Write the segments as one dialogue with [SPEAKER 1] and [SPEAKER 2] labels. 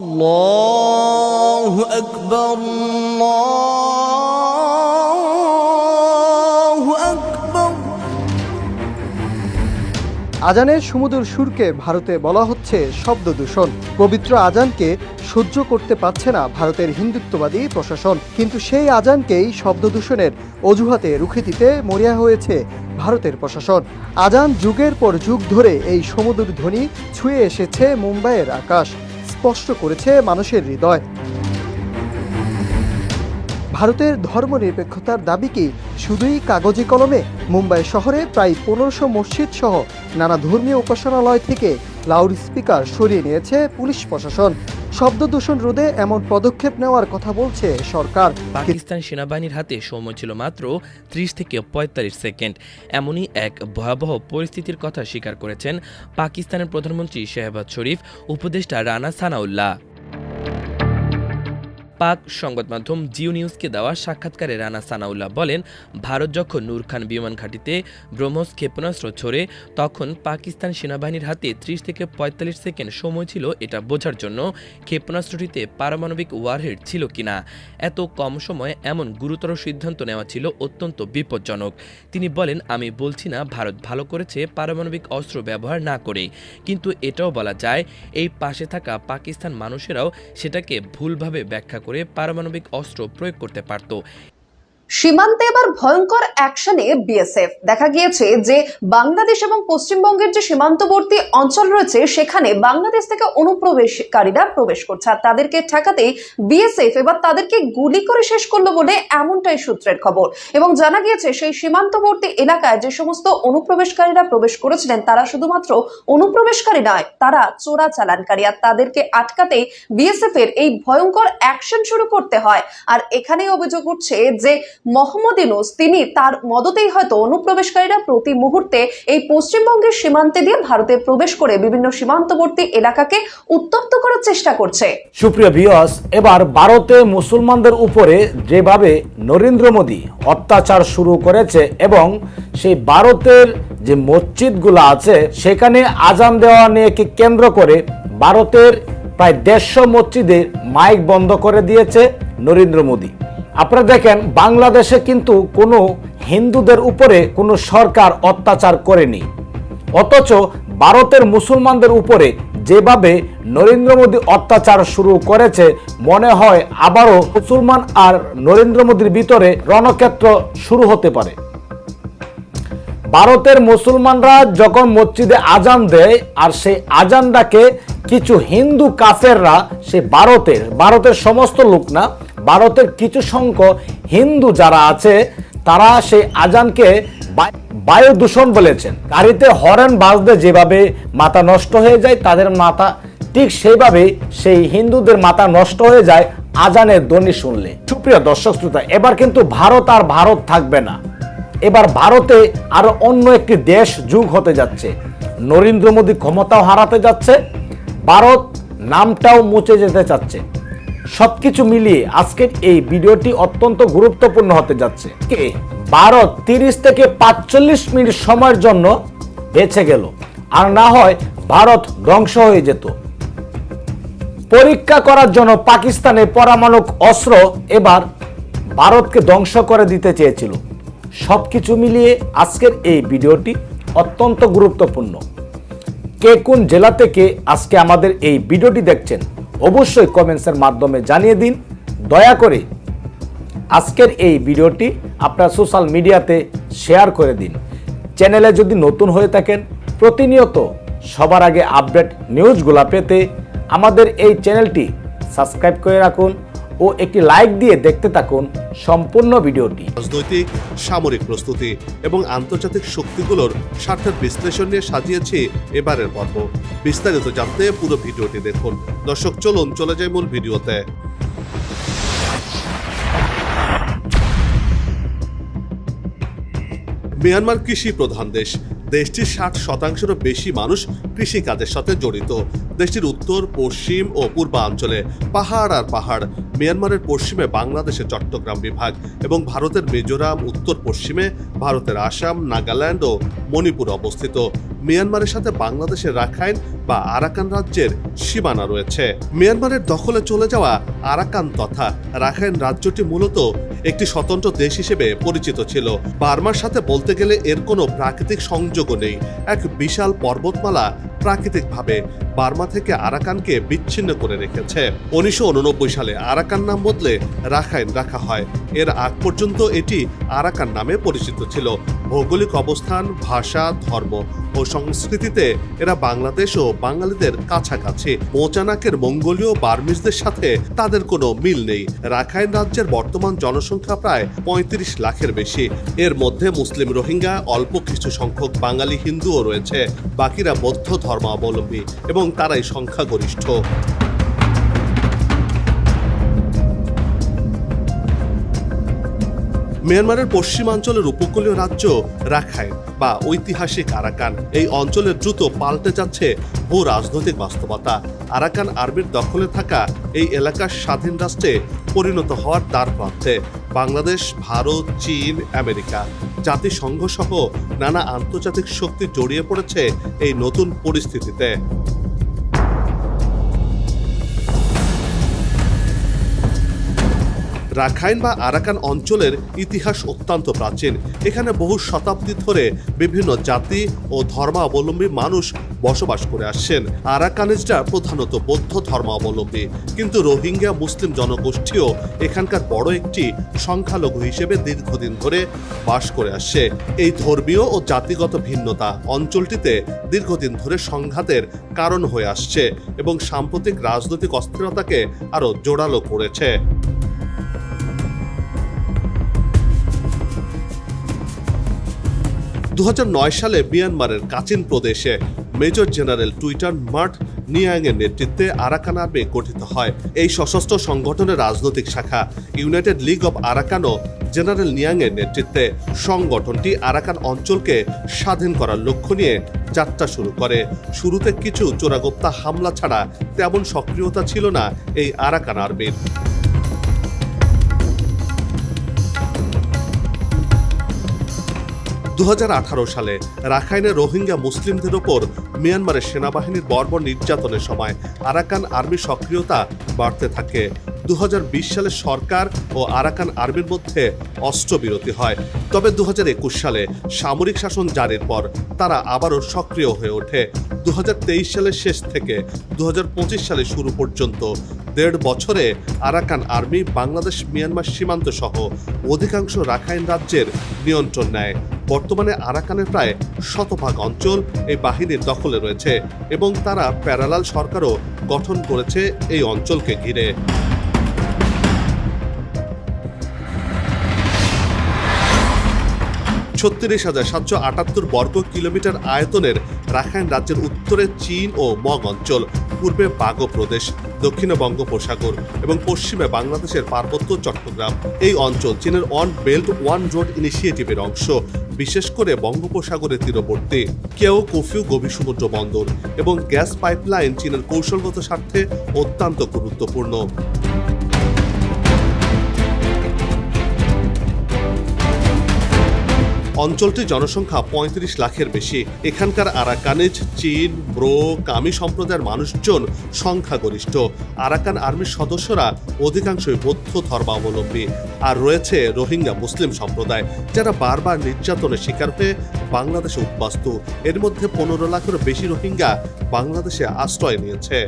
[SPEAKER 1] الله أكبر الله أكبر
[SPEAKER 2] আজানের সুমধুর সুরকে ভারতে বলা হচ্ছে শব্দ দূষণ পবিত্র আজানকে সহ্য করতে পারছে না ভারতের হিন্দুত্ববাদী প্রশাসন কিন্তু সেই আজানকেই শব্দ দূষণের অজুহাতে রুখে দিতে মরিয়া হয়েছে ভারতের প্রশাসন আজান যুগের পর যুগ ধরে এই সমুদ্র ধ্বনি ছুঁয়ে এসেছে মুম্বাইয়ের আকাশ স্পষ্ট করেছে মানুষের হৃদয়। ভারতের ধর্মনিরপেক্ষতার দাবিকে শুধুই কাগজে কলমে? মুম্বাই শহরে প্রায় পনেরোশো মসজিদ সহ নানা ধর্মীয় উপাসনালয় থেকে লাউড স্পিকার সরিয়ে নিয়েছে পুলিশ প্রশাসন। শব্দ দূষণ রোধে এমন পদক্ষেপ নেওয়ার কথা বলছে সরকার।
[SPEAKER 3] পাকিস্তান সেনাবাহিনীর হাতে সময় ছিল মাত্র ত্রিশ থেকে পঁয়তাল্লিশ সেকেন্ড। এমনই এক ভয়াবহ পরিস্থিতির কথা স্বীকার করেছেন পাকিস্তানের প্রধানমন্ত্রী শেহবাজ শরীফ, উপদেষ্টা রানা সানাউল্লাহ। পাক সংবাদ মাধ্যম জিও নিউজকে দেওয়া সাক্ষাৎকারে রানা সানাউল্লাহ বলেন, ভারত যখন নূর খান বিমান ঘাঁটিতে ব্রহ্মস ক্ষেপণাস্ত্র ছোড়ে, তখন পাকিস্তান সেনাবাহিনীর হাতে ত্রিশ থেকে পঁয়তাল্লিশ সেকেন্ড সময় ছিল এটা বোঝার জন্য ক্ষেপণাস্ত্রটিতে পারমাণবিক ওয়ারহেড ছিল কিনা। এত কম সময়ে এমন গুরুতর সিদ্ধান্ত নেওয়া ছিল অত্যন্ত বিপজ্জনক। তিনি বলেন, আমি বলছি না, ভারত ভালো করেছে, পারমাণবিক অস্ত্র ব্যবহার না করে। কিন্তু এটাও বলা যায়, এই পাশে থাকা পাকিস্তান মানুষেরাও সেটাকে ভুলভাবে ব্যাখ্যা করে পারমাণবিক অস্ত্র প্রয়োগ করতে পারত।
[SPEAKER 4] সীমান্তে এবার ভয়ঙ্কর অ্যাকশনে বিএসএফ দেখা গিয়েছে যে বাংলাদেশ এবং পশ্চিমবঙ্গের যে সীমান্তবর্তী অঞ্চল রয়েছে, সেখানে বাংলাদেশ থেকে অনুপ্রবেশকারীরা প্রবেশ করছে। আর তাদেরকে ঠেকাতে বিএসএফ এবার তাদেরকে গুলি করে শেষ করল বলে এমনটাই সূত্রের খবর। এবং জানা গিয়েছে, সেই সীমান্তবর্তী এলাকায় যে সমস্ত অনুপ্রবেশকারীরা প্রবেশ করেছিলেন, তারা শুধুমাত্র অনুপ্রবেশকারী নয়, তারা চোরা চালানকারী আর তাদেরকে আটকাতে বিএসএফ এর এই ভয়ঙ্কর অ্যাকশন শুরু করতে হয়। আর এখানেই অভিযোগ উঠছে যে মোহাম্মদ ইউনুস, তিনি তার মদতেই হয়তো অনুপ্রবেশকারীরা প্রতি মুহূর্তে এই পশ্চিমবঙ্গের সীমান্তে দিয়ে ভারতে প্রবেশ করে বিভিন্ন সীমান্তবর্তী এলাকাকে উত্তপ্ত করার চেষ্টা করছে।
[SPEAKER 5] সুপ্রিয় ভিউয়ার্স, এবার ভারতে মুসলমানদের উপরে যেভাবে নরেন্দ্র মোদী অত্যাচার শুরু করেছে এবং সেই ভারতের যে মসজিদগুলো আছে, সেখানে আজান দেওয়া নিয়ে কি কেন্দ্র করে ভারতের প্রায় দেড়শো মসজিদে মাইক বন্ধ করে দিয়েছে নরেন্দ্র মোদী। আপনারা দেখেন, বাংলাদেশে কিন্তু কোনো হিন্দুদের উপরে কোনো সরকার অত্যাচার করেনি। অথচ ভারতের মুসলমানদের উপরে যেভাবে নরেন্দ্র মোদী অত্যাচার শুরু করেছে, মনে হয় আবারও মুসলমান আর নরেন্দ্র মোদীর ভিতরে রণক্ষেত্র শুরু হতে পারে। ভারতের মুসলমানরা যখন মসজিদে আজান দেয়, আর সেই আজানটাকে কিছু হিন্দু কাফেররা, সে ভারতের ভারতের সমস্ত লোক না ভারতের কিছু সংখ্যক হিন্দু যারা আছে, তারা সেই আজানকে বায়ু দূষণ বলেছেন। গাড়িতে হরেন বাজতে যেভাবে মাথা নষ্ট হয়ে যায়, তাদের মাথা ঠিক সেইভাবে সেই হিন্দুদের মাথা নষ্ট হয়ে যায়, আজানের ধ্বনি শুনলে। সুপ্রিয় দর্শক শ্রোতা, এবার কিন্তু ভারত আর ভারত থাকবে না। এবার ভারতে আরও অন্য একটি দেশ যুগ হতে যাচ্ছে। নরেন্দ্র মোদী ক্ষমতাও হারাতে যাচ্ছে, ভারত নামটাও মুছে যেতে চাচ্ছে। সবকিছু মিলিয়ে আজকের এই ভিডিওটি অত্যন্ত গুরুত্বপূর্ণ হতে যাচ্ছে। কে? ভারত তিরিশ থেকে পাঁচচল্লিশ মিনিট সময়ের জন্য বেঁচে গেল, আর না হয় ভারত ধ্বংস হয়ে যেত। পরীক্ষা করার জন্য পাকিস্তানে পরমাণু অস্ত্র এবার ভারতকে ধ্বংস করে দিতে চেয়েছিল। সবকিছু মিলিয়ে আজকের এই ভিডিওটি অত্যন্ত গুরুত্বপূর্ণ। কে কোন জেলা থেকে আজকে আমাদের এই ভিডিওটি দেখছেন? অবশ্যই কমেন্টসের মাধ্যমে জানিয়ে দিন। দয়া করে আজকের এই ভিডিওটি আপনার সোশ্যাল মিডিয়াতে শেয়ার করে দিন। চ্যানেলে যদি নতুন হয়ে থাকেন, প্রতিনিয়ত সবার আগে আপডেট নিউজগুলো পেতে আমাদের এই চ্যানেলটি সাবস্ক্রাইব করে রাখুন। ও একটি লাইক দিয়ে দেখতে থাকুন সম্পূর্ণ ভিডিওটি।
[SPEAKER 6] রাজনৈতিক, সামরিক প্রস্তুতি এবং আন্তর্জাতিক শক্তিগুলোর স্বার্থের বিশ্লেষণ নিয়ে সাজিয়েছি এবারের পর্ব। বিস্তারিত জানতে পুরো ভিডিওটি দেখুন। দর্শক, চলুন, চলে যাই মূল ভিডিওতে। মিয়ানমার কৃষি প্রধান দেশ। দেশটির ষাট শতাংশেরও বেশি মানুষ কৃষিকাজের সাথে জড়িত। দেশটির উত্তর, পশ্চিম ও পূর্বাঞ্চলে পাহাড় আর পাহাড়। মিয়ানমারের পশ্চিমে বাংলাদেশে চট্টগ্রাম বিভাগ এবং ভারতের মিজোরাম উত্তর পশ্চিমে ভারতের আসাম, নাগাল্যান্ড ও মণিপুর অবস্থিত। মিয়ানমারের সাথে বাংলাদেশের রাখাইন বা আরাকান রাজ্যের সীমানা রয়েছে। মিয়ানমারের দখলে চলে যাওয়া আরাকান তথা রাখাইন রাজ্যটি মূলত একটি স্বতন্ত্র দেশ হিসেবে পরিচিত ছিল। বার্মার সাথে বলতে গেলে এর কোনো প্রাকৃতিক সংযোগও নেই। এক বিশাল পর্বতমালা প্রাকৃতিকভাবে বার্মা থেকে আরাকানকে বিচ্ছিন্ন করে রেখেছে। উনিশশো উননব্বই সালে আরাকান নাম বদলে রাখাইন রাখা হয়। এর আগ পর্যন্ত এটি আরাকান নামে পরিচিত ছিল। ভৌগোলিক অবস্থান, ভাষা, ধর্ম ও সংস্কৃতিতে এরা বাংলাদেশ ও বাঙালিদের কাছাকাছি। মোচানাকের মঙ্গোলীয় বার্মিজদের সাথে তাদের কোনো মিল নেই। রাখাইন রাজ্যের বর্তমান জনসংখ্যা প্রায় পঁয়ত্রিশ লাখের বেশি। এর মধ্যে মুসলিম রোহিঙ্গা, অল্প কিছু সংখ্যক বাঙালি হিন্দুও রয়েছে। বাকিরা বৌদ্ধ ধর্মাবলম্বী এবং তারাই সংখ্যাগরিষ্ঠ। মিয়ানমারের পশ্চিমাঞ্চলের উপকূলীয় রাজ্য রাখাইন বা ঐতিহাসিক আরাকান। এই অঞ্চলের দ্রুত পাল্টে যাচ্ছে ভূ রাজনৈতিক বাস্তবতা। আরাকান আর্মির দখলে থাকা এই এলাকার স্বাধীন রাষ্ট্রে পরিণত হওয়ার দ্বার প্রান্তে বাংলাদেশ, ভারত, চীন, আমেরিকা জাতিসংঘ সহ নানা আন্তর্জাতিক শক্তি জড়িয়ে পড়েছে এই নতুন পরিস্থিতিতে। রাখাইন বা আরাকান অঞ্চলের ইতিহাস অত্যন্ত প্রাচীন। এখানে বহু শতাব্দী ধরে বিভিন্ন জাতি ও ধর্মাবলম্বী মানুষ বসবাস করে আসছেন। আরাকানিজরা প্রধানত বৌদ্ধ ধর্মাবলম্বী। কিন্তু রোহিঙ্গা মুসলিম জনগোষ্ঠীও এখানকার বড় একটি সংখ্যালঘু হিসেবে দীর্ঘদিন ধরে বাস করে আসছে। এই ধর্মীয় ও জাতিগত ভিন্নতা অঞ্চলটিতে দীর্ঘদিন ধরে সংঘাতের কারণ হয়ে আসছে এবং সাম্প্রতিক রাজনৈতিক অস্থিরতাকে আরও জোরালো করেছে। দু হাজার নয় সালে মিয়ানমারের কাচিন প্রদেশে মেজর জেনারেল টুইটার মার্ট নিয়াংয়ের নেতৃত্বে আরাকান আর্মি গঠিত হয়। এই সশস্ত্র সংগঠনের রাজনৈতিক শাখা ইউনাইটেড লিগ অব আরাকানও জেনারেল নিয়াংয়ের নেতৃত্বে সংগঠনটি আরাকান অঞ্চলকে স্বাধীন করার লক্ষ্য নিয়ে যাত্রা শুরু করে। শুরুতে কিছু চোরাগোপ্তা হামলা ছাড়া তেমন সক্রিয়তা ছিল না এই আরাকান আর্মির। দু হাজার আঠারো সালে রাখাইনে রোহিঙ্গা মুসলিমদের ওপর মিয়ানমারের সেনাবাহিনীর বর্বর নির্যাতনের সময় আরাকান আর্মির সক্রিয়তা বাড়তে থাকে। দু হাজার বিশ সালে সরকার ও আরাকান আর্মির মধ্যে অস্ত্রবিরতি হয়। তবে দু হাজার একুশ সালে সামরিক শাসন জারির পর তারা আবারও সক্রিয় হয়ে ওঠে। দু হাজার তেইশ সালের শেষ থেকে দু সালের শুরু পর্যন্ত দেড় বছরে আরাকান আর্মি বাংলাদেশ মিয়ানমার সীমান্ত সহ অধিকাংশ রাখাইন রাজ্যের নিয়ন্ত্রণ নেয়। বর্তমানে আরাকানের প্রায় শতভাগ অঞ্চল এই বাহিনীর দখলে রয়েছে এবং তারা প্যারালাল সরকারও গঠন করেছে এই অঞ্চলকে ঘিরে। ছত্রিশ হাজার সাতশো আটাত্তর বর্গ কিলোমিটার আয়তনের রাখাইন রাজ্যের উত্তরে চীন ও মগ অঞ্চল, পূর্বে বাগো প্রদেশ, দক্ষিণে বঙ্গোপসাগর এবং পশ্চিমে বাংলাদেশের পার্বত্য চট্টগ্রাম। এই অঞ্চল চীনের ওয়ান বেল্ট, ওয়ান রোড ইনিশিয়েটিভের অংশ। বিশেষ করে বঙ্গোপসাগরের তীরবর্তী কেউ কফিউ গভীর সমুদ্র বন্দর এবং গ্যাস পাইপলাইন চীনের কৌশলগত স্বার্থে অত্যন্ত গুরুত্বপূর্ণ। অঞ্চলটির জনসংখ্যা পঁয়ত্রিশ লাখের বেশি। এখানকার আরাকানিজ, চীন, ব্রো, কামি সম্প্রদায়ের মানুষজন সংখ্যাগরিষ্ঠ। আরাকান আর্মির সদস্যরা অধিকাংশই বৌদ্ধ ধর্মাবলম্বী আর রয়েছে রোহিঙ্গা মুসলিম সম্প্রদায়, যারা বারবার নির্যাতনের শিকার হয়ে বাংলাদেশে উদ্বাস্তু। এর মধ্যে পনেরো লাখেরও বেশি রোহিঙ্গা বাংলাদেশে আশ্রয় নিয়েছে।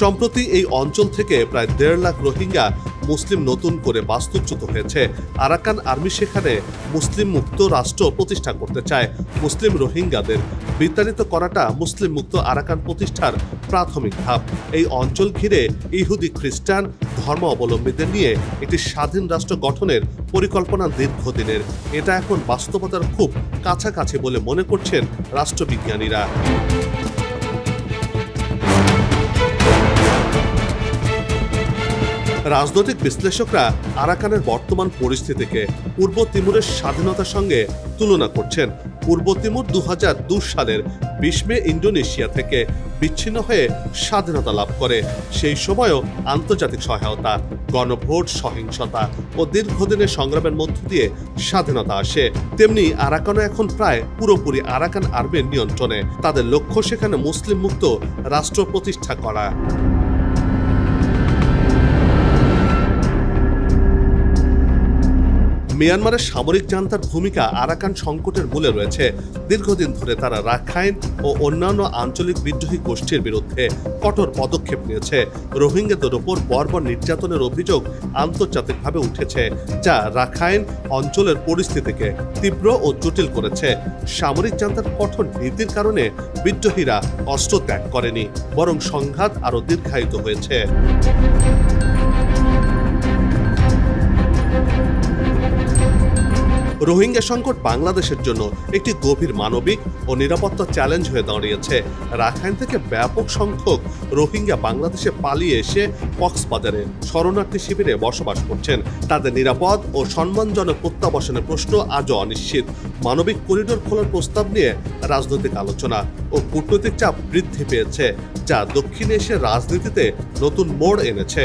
[SPEAKER 6] সম্প্রতি এই অঞ্চল থেকে প্রায় দেড় লাখ রোহিঙ্গা মুসলিম নতুন করে বাস্তুচ্যুত হয়েছে। আরাকান আর্মি সেখানে মুসলিম মুক্ত রাষ্ট্র প্রতিষ্ঠা করতে চায়। মুসলিম রোহিঙ্গাদের বিতাড়িত করাটা মুসলিম মুক্ত আরাকান প্রতিষ্ঠার প্রাথমিক ধাপ। এই অঞ্চল ঘিরে ইহুদি খ্রিস্টান ধর্ম অবলম্বীদের নিয়ে একটি স্বাধীন রাষ্ট্র গঠনের পরিকল্পনা দীর্ঘদিনের। এটা এখন বাস্তবতার খুব কাছাকাছি বলে মনে করছেন রাষ্ট্রবিজ্ঞানীরা। রাজনৈতিক বিশ্লেষকরা আরাকানের বর্তমান পরিস্থিতিকে পূর্ব তিমুরের স্বাধীনতার সঙ্গে তুলনা করছেন। পূর্ব তিমুর দু সালের বিশ মে ইন্দোনেশিয়া থেকে বিচ্ছিন্ন হয়ে স্বাধীনতা লাভ করে। সেই সময়ও আন্তর্জাতিক সহায়তা, গণভোট, সহিংসতা ও দীর্ঘদিনের সংগ্রামের মধ্য দিয়ে স্বাধীনতা আসে। তেমনি আরাকানও এখন প্রায় পুরোপুরি আরাকান আর্মির নিয়ন্ত্রণে। তাদের লক্ষ্য সেখানে মুসলিম মুক্ত রাষ্ট্র প্রতিষ্ঠা করা। মিয়ানমারের সামরিক জান্তার ভূমিকা আরাকান সংকটের মূলে রয়েছে। দীর্ঘদিন ধরে তারা রাখাইন ও অন্যান্য আঞ্চলিক বিদ্রোহী গোষ্ঠীর বিরুদ্ধে কঠোর পদক্ষেপ নিয়েছে। রোহিঙ্গাদের ওপর বর্বর নির্যাতনের অভিযোগ আন্তর্জাতিকভাবে উঠেছে, যা রাখাইন অঞ্চলের পরিস্থিতিকে তীব্র ও জটিল করেছে। সামরিক জান্তার কঠোর নীতির কারণে বিদ্রোহীরা অস্ত্র ত্যাগ করেনি, বরং সংঘাত আরও দীর্ঘায়িত হয়েছে। রোহিঙ্গা সংকট বাংলাদেশের জন্য একটি গভীর মানবিক ও নিরাপত্তা চ্যালেঞ্জ হয়ে দাঁড়িয়েছে। রাখাইন থেকে ব্যাপক সংখ্যক রোহিঙ্গা বাংলাদেশে পালিয়ে এসে কক্সবাজারে শরণার্থী শিবিরে বসবাস করছেন। তাদের নিরাপদ ও সম্মানজনক প্রত্যাবাসনের প্রশ্ন আজও অনিশ্চিত। মানবিক করিডোর খোলার প্রস্তাব নিয়ে রাজনৈতিক আলোচনা ও কূটনৈতিক চাপ বৃদ্ধি পেয়েছে, যা দক্ষিণ এশিয়ার রাজনীতিতে নতুন মোড় এনেছে।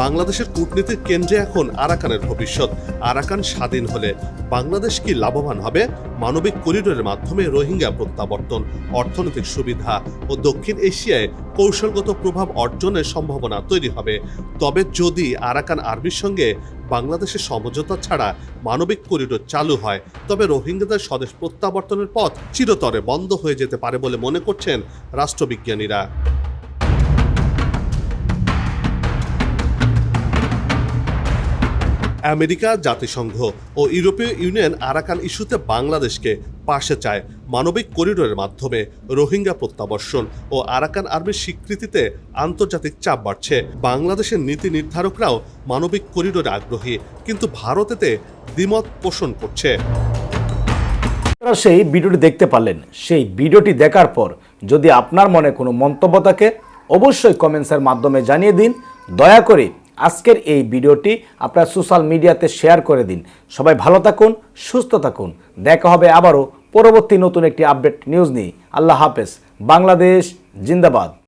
[SPEAKER 6] বাংলাদেশের কূটনীতির কেন্দ্রে এখন আরাকানের ভবিষ্যৎ। আরাকান স্বাধীন হলে বাংলাদেশ কি লাভবান হবে? মানবিক করিডোরের মাধ্যমে রোহিঙ্গা প্রত্যাবর্তন, অর্থনৈতিক সুবিধা ও দক্ষিণ এশিয়ায় কৌশলগত প্রভাব অর্জনের সম্ভাবনা তৈরি হবে। তবে যদি আরাকান আর্মির সঙ্গে বাংলাদেশের সমঝোতা ছাড়া মানবিক করিডোর চালু হয়, তবে রোহিঙ্গাদের স্বদেশ প্রত্যাবর্তনের পথ চিরতরে বন্ধ হয়ে যেতে পারে বলে মনে করছেন রাষ্ট্রবিজ্ঞানীরা। আমেরিকা, জাতিসংঘ ও ইউরোপীয় ইউনিয়ন আরাকান ইস্যুতে বাংলাদেশকে পাশে চায় মানবিক করিডোরের মাধ্যমে রোহিঙ্গা প্রত্যাবর্ষণ ও আরাকান আর্মির স্বীকৃতিতে আন্তর্জাতিক চাপ বাড়ছে। বাংলাদেশের নীতি নির্ধারকরাও মানবিক করিডোরে আগ্রহী, কিন্তু ভারতেতে দ্বিমত পোষণ করছে।
[SPEAKER 5] সেই ভিডিওটি দেখতে পারলেন। সেই ভিডিওটি দেখার পর যদি আপনার মনে কোনো মন্তব্য থাকে, অবশ্যই কমেন্টসের মাধ্যমে জানিয়ে দিন। দয়া করে আজকের এই ভিডিওটি আপনার সোশ্যাল মিডিয়াতে শেয়ার করে দিন। সবাই ভালো থাকুন, সুস্থ থাকুন। দেখা হবে আবারও পরবর্তী নতুন একটি আপডেট নিউজ নিয়ে। আল্লাহ হাফেজ। বাংলাদেশ জিন্দাবাদ।